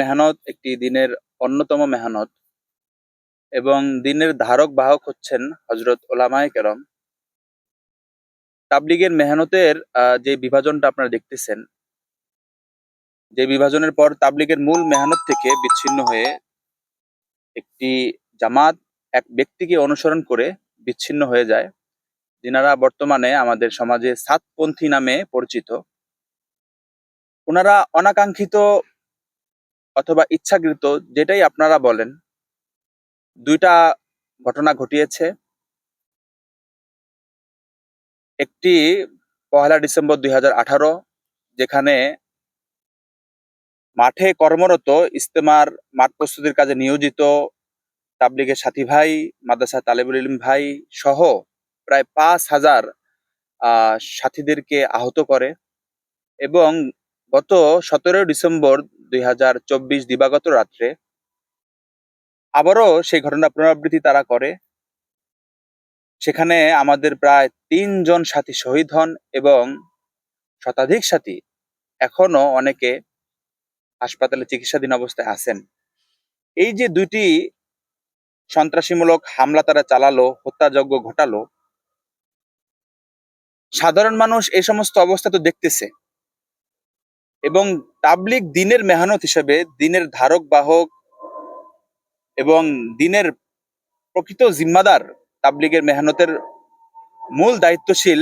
মেহনত একটি দিনের অন্যতম মেহনত এবং দিনের ধারক বাহক হচ্ছেন হজরত ওলামায়ে কেরম। তাবলিগের মেহনতের যে বিভাজনটা আপনারা দেখতেছেন, যে বিভাজনের পর তাবলিগের মূল মেহনত থেকে বিচ্ছিন্ন হয়ে একটি জামাত এক ব্যক্তিকে অনুসরণ করে বিচ্ছিন্ন হয়ে যায়। যিনারা বর্তমানে আমাদের সমাজে সাতপন্থী নামে পরিচিত। ওনারা অনাকাঙ্ক্ষিত অথবা ইচ্ছাকৃত যেটাই আপনারা বলেন, দুইটা ঘটনা ঘটিয়েছে। একটি পহেলা ডিসেম্বর দুই হাজার আঠারো, যেখানে মাঠে কর্মরত ইস্তেমার মাঠ প্রস্তুতির কাজে নিয়োজিত তাবলিগের সাথী ভাই মাদ্রাসা তালেবুল ইলম ভাই সহ প্রায় পাঁচ হাজার সাথীদেরকে আহত করে এবং গত সতেরোই ডিসেম্বর দুই হাজার চব্বিশ দিবাগত রাত্রে আবারও সেই ঘটনা পুনরাবৃত্তি তারা করে। সেখানে আমাদের প্রায় তিনজন সাথী শহীদ হন এবং শতাধিক সাথী এখনও অনেকে হাসপাতালে চিকিৎসাধীন অবস্থায় আছেন। এই যে দুইটি সন্ত্রাসীমূলক হামলা তারা চালালো, হত্যাযজ্ঞ ঘটালো, সাধারণ মানুষ এই সমস্ত অবস্থা তো দেখতেছে। এবং তাবলিগ দিনের মেহনত হিসেবে দিনের ধারক বাহক এবং দিনের প্রকৃত জিম্মাদার তাবলিগের মেহনতের মূল দায়িত্বশীল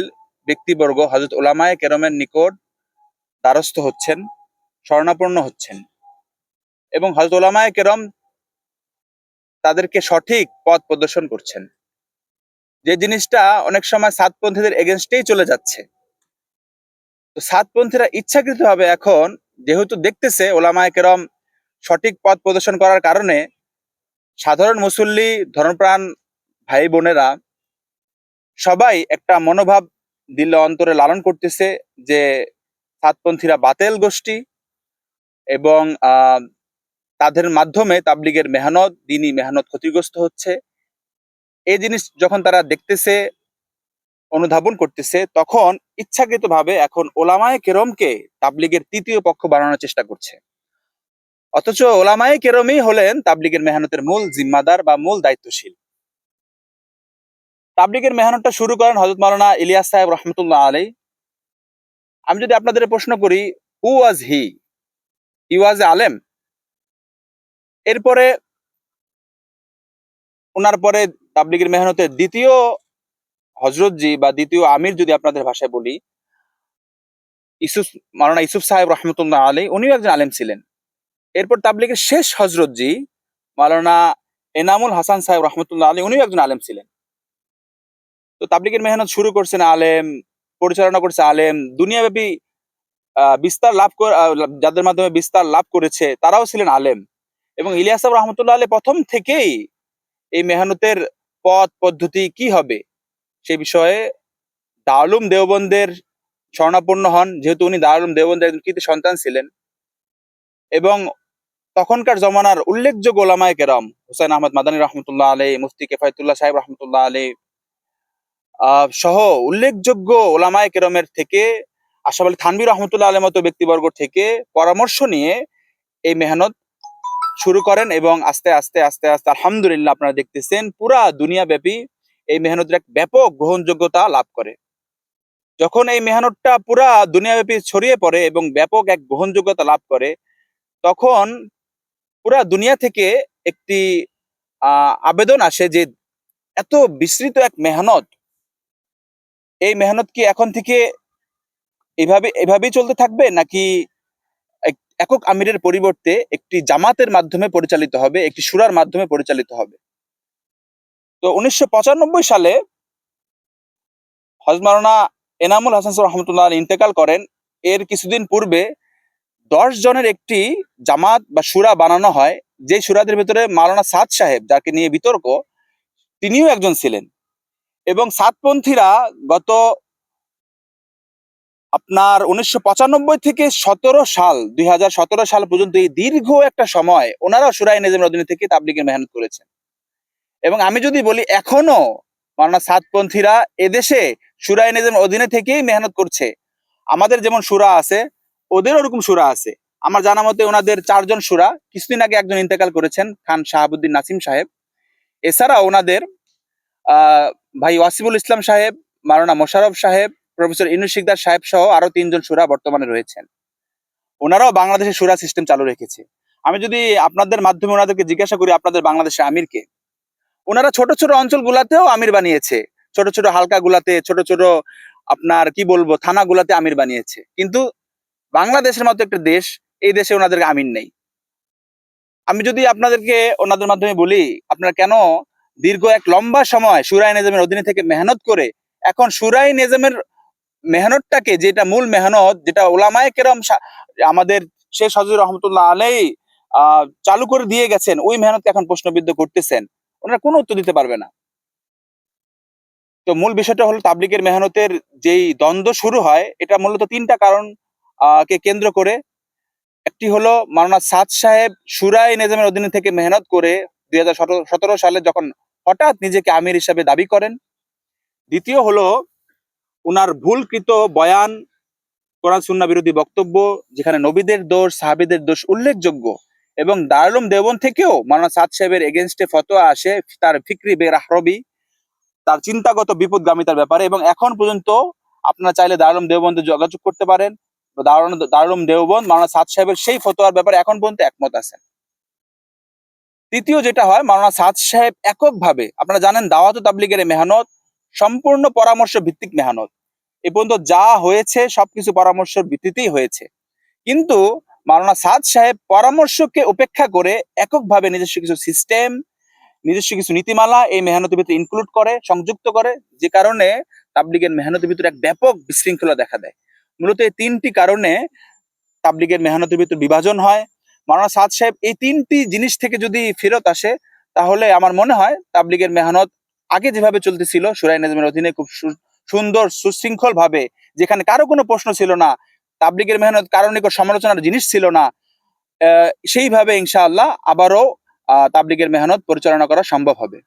ব্যক্তিবর্গ হজরত ওলামায় কেরমের নিকট দ্বারস্থ হচ্ছেন শরণাপন্ন হচ্ছেন এবং হজরত ওলামায় কেরম তাদেরকে সঠিক পথ প্রদর্শন করছেন। যে জিনিসটা অনেক সময় সাতপন্থীদের এগেনস্টেই চলে যাচ্ছে। তো সাতপন্থীরা ইচ্ছাকৃতভাবে এখন যেহেতু দেখতেছে ওলামায়ে কেরম সঠিক পথ প্রদর্শন করার কারণে সাধারণ মুসল্লি, ধর্মপ্রাণ ভাই বোনেরা সবাই একটা মনোভাব দিল, অন্তরে লালন করতেছে যে সাতপন্থীরা বাতেল গোষ্ঠী এবং তাদের মাধ্যমে তাবলিগের মেহনত, দিনই মেহনত ক্ষতিগ্রস্ত হচ্ছে। এই জিনিস যখন তারা দেখতেছে অনুধাবন করতেছে, তখন ইচ্ছাকৃতভাবে এখন ওলামায়ে কেরমকে তাবলিগের তৃতীয় পক্ষ বানানোর চেষ্টা করছে। অথচ ওলামায়ে কেরমই হলেন তাবলিগের মেহনতের মূল জিম্মাদার বা মূল দায়িত্বশীল। তাবলিগের মেহনতটা শুরু করেন হজরত মাওলানা ইলিয়াস সাহেব রহমতুল্লাহ আলী আমি যদি আপনাদের প্রশ্ন করি হু ওয়াজ হি হি ওয়াজ আলেম। এরপরে ওনার পরে তাবলিগের মেহনতের দ্বিতীয় হজরতজি বা দ্বিতীয় আমির যদি আপনাদের ভাষায় বলি ইসুফ মাওলানা ইসুফ সাহেব রহমতুল্লাহ আলী উনিও একজন আলেম ছিলেন। এরপর তাবলিগের শেষ হজরতজি, মাওলানা এনামুল হাসান সাহেব রহমতুল্লাহ আলী উনিও একজন আলেম ছিলেন। তো তাবলিগের মেহনত শুরু করছেন আলেম, পরিচালনা করছে আলেম, দুনিয়াব্যাপী বিস্তার লাভ যাদের মাধ্যমে বিস্তার লাভ করেছে, তারাও ছিলেন আলেম। এবং ইলিয়াস রহমতুল্লাহ আলী প্রথম থেকেই এই মেহনতের পথ, পদ্ধতি কি হবে? সে বিষয়ে দারুম দেওবন্দের স্বর্ণাপন্ন হন। যেহেতু উনি দারুম দেওবন্দের একজন কৃতি সন্তান ছিলেন। এবং তখনকার জমানার উল্লেখযোগ্য ওলামায় কেরাম হুসাইন আহমদ মাদানী রহমতুল্লাহ আলী মুফতি কেফায়তুল্লাহ সাহেব রহমতুল্লাহ আলী আহ, সহ উল্লেখযোগ্য ওলামায় কেরমের থেকে আশাফ আলী থানবী রহমতুল্লাহ আলের মতো ব্যক্তিবর্গ থেকে পরামর্শ নিয়ে এই মেহনত শুরু করেন এবং আস্তে আস্তে আস্তে আস্তে আলহামদুলিল্লাহ আপনারা দেখতেছেন পুরা দুনিয়া ব্যাপী এই মেহনতের এক ব্যাপক গ্রহণযোগ্যতা লাভ করে। যখন এই মেহনতটা পুরা দুনিয়াব্যাপী ছড়িয়ে পড়ে এবং ব্যাপক এক গ্রহণযোগ্যতা লাভ করে, তখন পুরা দুনিয়া থেকে একটি আবেদন আসে যে এত বিস্তৃত এক মেহনত, এই মেহনত কি এখন থেকে এভাবে, এভাবেই চলতে থাকবে? নাকি একক আমিরের পরিবর্তে একটি জামাতের মাধ্যমে পরিচালিত হবে, একটি সুরার মাধ্যমে পরিচালিত হবে? তো উনিশশো পঁচানব্বই সালে হজমারনা এনামুল হাসান রহমতুল্লাহ ইন্তেকাল করেন। এর কিছুদিন পূর্বে দশ জনের একটি জামাত বা সুরা বানানো হয়। যে সুরাদের ভিতরে মালানা সাদ সাহেব, যাকে নিয়ে বিতর্ক, তিনিও একজন ছিলেন। এবং সাতপন্থীরা গত আপনার উনিশশো পঁচানব্বই থেকে সতেরো সাল, দুই হাজার সতেরো সাল পর্যন্ত এই দীর্ঘ একটা সময় ওনারা সুরাই নেজমের অধীনে থেকে তাবলিগের মেহনত করেছেন। এবং আমি যদি বলি এখনও মাওলানা সাতপন্থীরা এদেশে সুরাই নেজমের অধীনে থেকেই মেহনত করছে। আমাদের যেমন সুরা আছে ওদের ওরকম সুরা আছে। আমার জানা মতে ওনাদের চারজন সুরা কিছুদিন আগে একজন ইন্তেকাল করেছেন খান শাহাবুদ্দিন নাসিম সাহেব। এছাড়া ওনাদের ভাই ওয়াসিবুল ইসলাম সাহেব মারানা মোশারফ সাহেব, প্রফেসর ইনু শিকদার সাহেব সহ আরও তিনজন সুরা বর্তমানে রয়েছেন। ওনারাও বাংলাদেশের সুরা সিস্টেম চালু রেখেছে। আমি যদি আপনাদের মাধ্যমে ওনাদেরকে জিজ্ঞাসা করি আপনাদের বাংলাদেশের আমিরকে ওনারা ছোট ছোট অঞ্চলগুলাতেও আমির বানিয়েছে। ছোট ছোট হালকা গুলাতে, ছোট ছোট আপনার কি বলব, থানা গুলাতে আমির বানিয়েছে। কিন্তু বাংলাদেশের মতো একটা দেশ, এই দেশে ওনাদের আমির নেই। আমি যদি আপনাদেরকে ওনাদের মাধ্যমে বলি, আপনারা কেন দীর্ঘ এক লম্বা সময় সুরাই নিজামের অধীনে থেকে মেহনত করে, এখন সুরাই নিজামের মেহনতটাকে যেটা মূল মেহনত, যেটা ওলামায়ে কেরম আমাদের শেষ হজর রহমতুল্লাহ আলাই চালু করে দিয়ে গেছেন, ওই মেহনতকে এখন প্রশ্নবিদ্ধ করতেছেন। ওনারা কোনো উত্তর দিতে পারবে না। তো মূল বিষয়টা হলো তাবলিগের মেহনতের যেই দ্বন্দ্ব শুরু হয়, এটা মূলত তিনটা কারণ কে কেন্দ্র করে। একটি হলো মাওলানা সাদ সাহেব সুরাই নিজামের অধীনে থেকে মেহনত করে দুই হাজার সতেরো সালে যখন হঠাৎ নিজেকে আমির হিসাবে দাবি করেন। দ্বিতীয় হলো উনার ভুলকৃত বয়ান কোরআন সুন্না বিরোধী বক্তব্য, যেখানে নবীদের দোষ, সাহাবিদের দোষ উল্লেখযোগ্য। এবং দারুলুম দেবন থেকেও মাওলানা সাদ সাহেবের এগেনস্টে ফতোয়া আসে, তার ফিক্রি বেরাহরবি তার চিন্তাগত বিপদগামিতার ব্যাপারে এবং এখন পর্যন্ত আপনারা চাইলে দারুলুম দেওবন্দে যোগাযোগ করতে পারেন। দারুল দারুলুম দেওবন্দ মাওলানা সাদ সাহেবের সেই ফতোয়ার ব্যাপারে এখন পর্যন্ত একমত আছেন। তৃতীয় যেটা হয়, মাওলানা সাদ সাহেব এককভাবে, আপনারা জানেন দাওয়াত তাবলিগের মেহনত, সম্পূর্ণ পরামর্শ ভিত্তিক মেহনত। এ পর্যন্ত যা হয়েছে, সবকিছু পরামর্শের ভিত্তিতেই হয়েছে। কিন্তু মাওলানা সাদ সাহেব পরামর্শকে উপেক্ষা করে এককভাবে নিজস্ব কিছু সিস্টেম নিজস্ব কিছু নীতিমালা এই মেহনতের ভিতরে ইনক্লুড করে, সংযুক্ত করে, যে কারণে তাবলিগের মেহনতের ভিতরে এক ব্যাপক বিশৃঙ্খলা দেখা দেয়। মূলত এই তিনটি কারণে তাবলিগের মেহনতের ভিতর বিভাজন হয়। মাওলানা সাদ সাহেব, এই তিনটি জিনিস থেকে যদি ফেরত আসে, তাহলে আমার মনে হয় তাবলিগের মেহনত আগে যেভাবে চলতেছিল, সুরাই নাজমের অধীনে খুব সুন্দর সুশৃঙ্খল ভাবে যেখানে কারও কোনো প্রশ্ন ছিল না তাবলিগের মেহনত কারণে সমালোচনার জিনিস ছিল না। সেইভাবে ইনশাআল্লাহ আবারও তাবলিগের মেহনত পরিচালনা করা সম্ভব হবে।